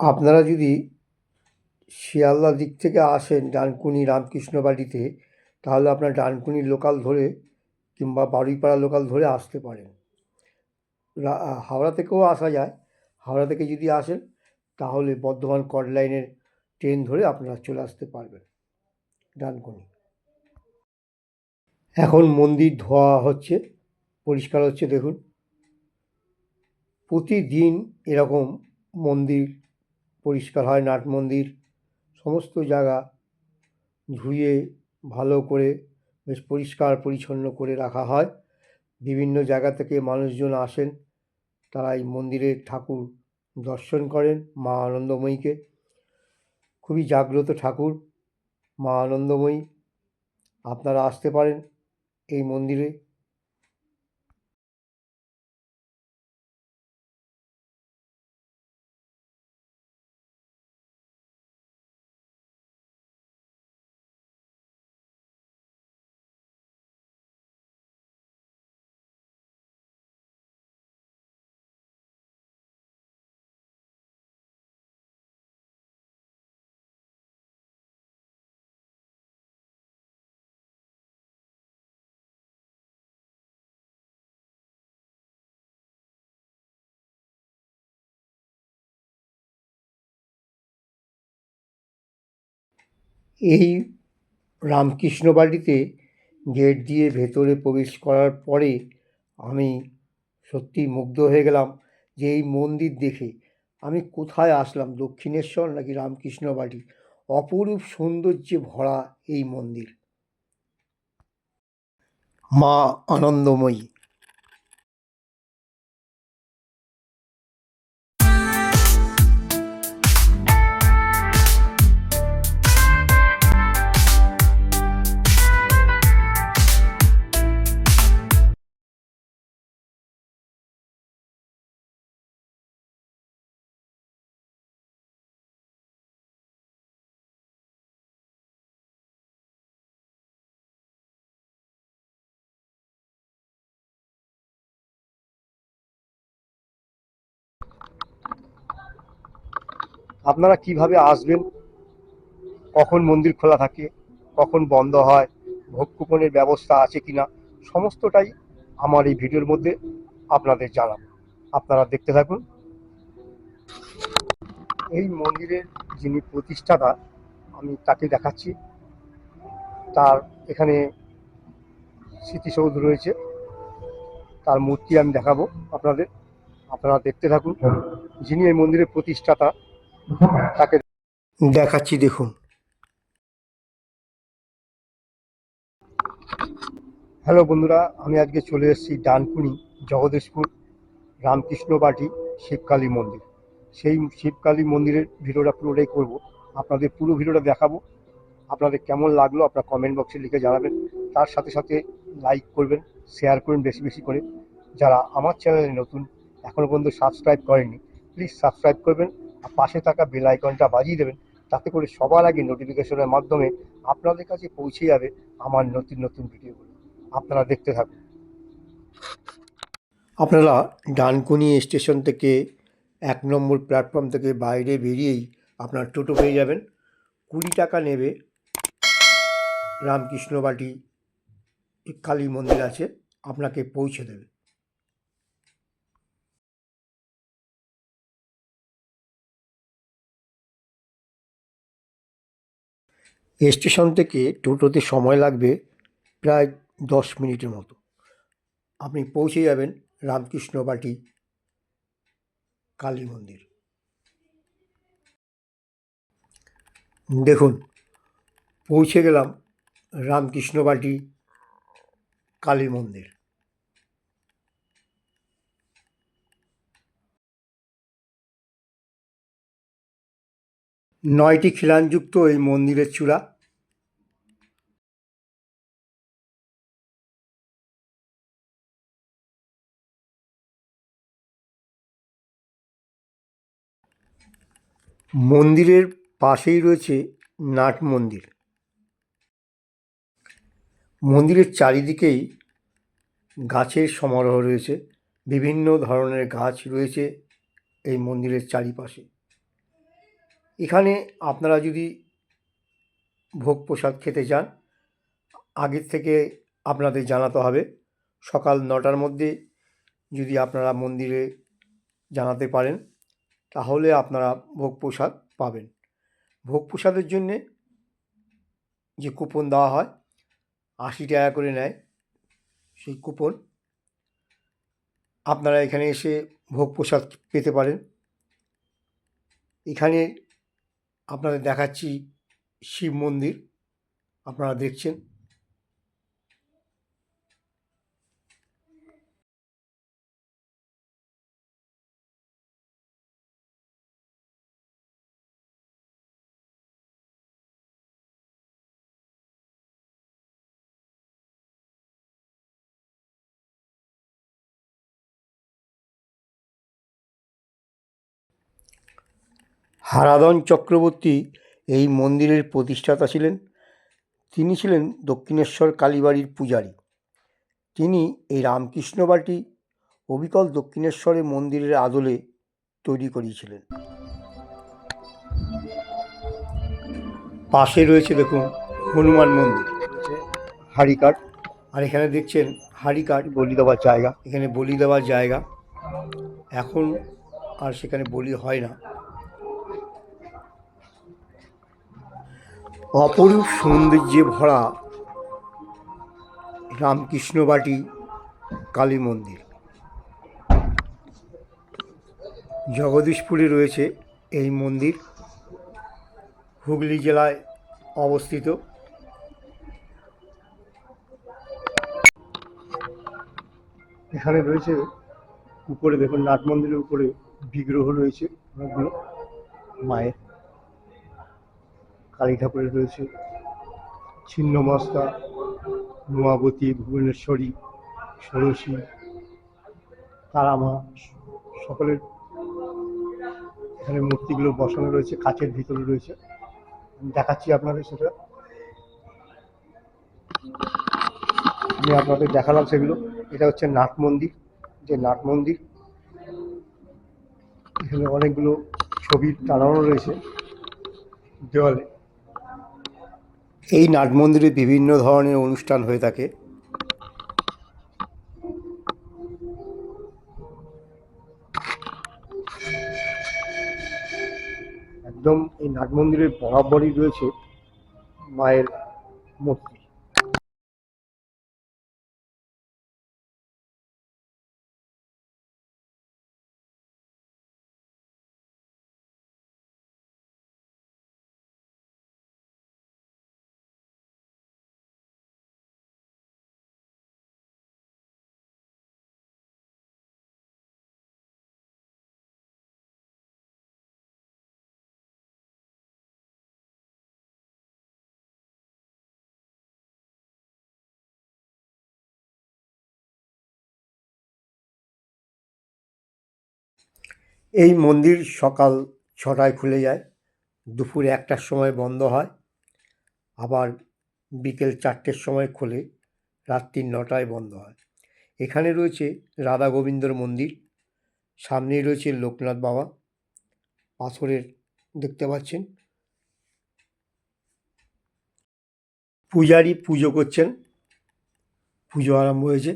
আপনারা যদি শিয়ালদা দিক থেকে আসেন ডানকুনি রামকৃষ্ণ বাড়িতে, তাহলে আপনার ডানকুনি লোকাল ধরে কিংবা বারুইপাড়া লোকাল ধরে আসতে পারেন। হাওড়া থেকেও আসা যায়। হাওড়া থেকে যদি আসেন, তাহলে বর্ধমান কট লাইনের ট্রেন ধরে আপনারা চলে আসতে পারবেন ডানকুনি। এখন মন্দির ধোয়া হচ্ছে, পরিষ্কার হচ্ছে দেখুন। প্রতিদিন এরকম মন্দির পরিষ্কার হয় নাট মন্দির। সমস্ত জায়গা ধুয়ে ভালো করে বেশ পরিষ্কার পরিচ্ছন্ন করে রাখা হয়। বিভিন্ন জায়গা থেকে মানুষজন আসেন। তারা এই মন্দিরে ঠাকুর দর্শন করেন মা আনন্দময়ীকে। খুবই জাগ্রত ঠাকুর মা আনন্দময়ী। আপনারা আসতে পারেন এই মন্দিরে। এই রামকৃষ্ণ বাড়িতে গেট দিয়ে ভেতরে প্রবেশ করার পরে আমি সত্যি মুগ্ধ হয়ে গেলাম যে এই মন্দির দেখে আমি কোথায় আসলাম, দক্ষিণেশ্বর নাকি রামকৃষ্ণ বাড়ি? অপরূপ সৌন্দর্যে ভরা এই মন্দির। মা আনন্দময়ী। আপনারা কীভাবে আসবেন? কখন মন্দির খোলা থাকে? কখন বন্ধ হয়? ভোগ কুপনের ব্যবস্থা আছে কিনা? সমস্তটাই আমার এই ভিডিওর মধ্যে আপনাদের জানাব। আপনারা দেখতে থাকুন। এই মন্দিরের যিনি প্রতিষ্ঠাতা, আমি তাকে দেখাচ্ছি। তার এখানে স্মৃতিসৌধ রয়েছে। তার মূর্তি আমি দেখাবো আপনাদের। আপনারা দেখতে থাকুন। যিনি এই মন্দিরের প্রতিষ্ঠাতা তাকে দেখাচ্ছি, দেখুন। হ্যালো বন্ধুরা, আমি আজকে চলে এসেছি ডানকুনি, জগদীশপুর, রামকৃষ্ণ বাটি, শিবকালী মন্দির। সেই শিবকালী মন্দিরের ভিডিওটা পুরোটাই করব। আপনাদের পুরো ভিডিওটা দেখাবো। আপনাদের কেমন লাগল আপনার কমেন্ট বক্সে লিখে জানাবেন। তার সাথে সাথে লাইক করবেন শেয়ার করবেন বেশি বেশি করে। যারা আমার চ্যানেলে নতুন এখনও পর্যন্ত সাবস্ক্রাইব করেননি প্লিজ সাবস্ক্রাইব করবেন। পাশে থাকা বেল আইকনটা বাজিয়ে দেবেন, তাতে করে সবার আগে নোটিফিকেশনের মাধ্যমে আপনাদের কাছে পৌঁছে যাবে আমার নতুন নতুন ভিডিওগুলো। আপনারা দেখতে থাকুন। আপনারা ডানকুনি স্টেশন থেকে এক নম্বর প্ল্যাটফর্ম থেকে বাইরে বেরিয়েই আপনার টোটো পেয়ে যাবেন। কুড়ি টাকা নেবে রামকৃষ্ণবাটি কালী মন্দির আছে, আপনাকে পৌঁছে দেবে। স্টেশন থেকে টোটোতে সময় লাগবে প্রায় দশ মিনিটের মতো। আপনি পৌঁছে যাবেন রামকৃষ্ণ বাটি, কালী মন্দির। দেখুন, পৌঁছে গেলাম রামকৃষ্ণ বাটি, কালী মন্দির। নয়টি খিলানযুক্ত এই মন্দিরের চূড়া। মন্দিরের পাশেই রয়েছে নাট মন্দির। মন্দিরের চারিদিকেই গাছের সমারোহ রয়েছে। বিভিন্ন ধরনের গাছ রয়েছে এই মন্দিরের চারিপাশে। এখানে আপনারা যদি ভোগ প্রসাদ খেতে চান, আগের থেকে আপনাদের জানাতে হবে। সকাল নটার মধ্যে যদি আপনারা মন্দিরে জানাতে পারেন, তাহলে আপনারা ভোগ প্রসাদ পাবেন। ভোগ প্রসাদের জন্যে যে কুপন দেওয়া হয়, আশি টাকা করে নেয় সেই কুপন। আপনারা এখানে এসে ভোগ প্রসাদ পেতে পারেন। এখানে আপনাদের দেখাচ্ছি শিব মন্দির আপনারা দেখছেন। হারাধন চক্রবর্তী এই মন্দিরের প্রতিষ্ঠাতা ছিলেন। তিনি ছিলেন দক্ষিণেশ্বর কালীবাড়ির পূজারী। তিনি এই রামকৃষ্ণ বাটি অবিকল দক্ষিণেশ্বরের মন্দিরের আদলে তৈরি করিয়েছিলেন। পাশে রয়েছে দেখুন হনুমান মন্দির। হাড়িকাঠ আর এখানে দেখছেন হাড়িকাঠ বলি দেওয়ার জায়গা। এখানে বলি দেওয়ার জায়গা। এখন আর সেখানে বলি হয় না। অপরূপ সৌন্দর্যে ভরা রামকৃষ্ণবাটি কালী মন্দির। জগদীশপুরে রয়েছে এই মন্দির। হুগলি জেলায় অবস্থিত। এখানে রয়েছে উপরে দেখুন, নাট মন্দিরের উপরে বিগ্রহ রয়েছে অনেকগুলো মায়ের। কালী ঠাকুরের রয়েছে। ছিন্নমস্তা নোয়াবতী ভুবনেশ্বরী, ষোড়শী, তারামা, সকলের এখানে মূর্তিগুলো বসানো রয়েছে, কাচের ভিতরে রয়েছে। দেখাচ্ছি আপনাদের সেটা। আমি আপনাদের দেখালাম সেগুলো। এটা হচ্ছে নাট মন্দির। যে নাট মন্দির, এখানে অনেকগুলো ছবি টানানো রয়েছে দেওয়ালে। এই নাট মন্দিরে বিভিন্ন ধরনের অনুষ্ঠান হয়ে থাকে। একদম এই নাট মন্দিরের বরাবরই রয়েছে মায়ের মূর্তি। এই মন্দির সকাল ছটায় খুলে যায়, দুপুর একটার সময় বন্ধ হয়, আবার বিকেল চারটের সময় খোলে, রাত্রি নটায় বন্ধ হয়। এখানে রয়েছে রাধা গোবিন্দর মন্দির, সামনেই রয়েছে লোকনাথ বাবা, পাথরের দেখতে পাচ্ছেন। পূজারি পুজো করছেন, পুজো আরম্ভ হয়েছে।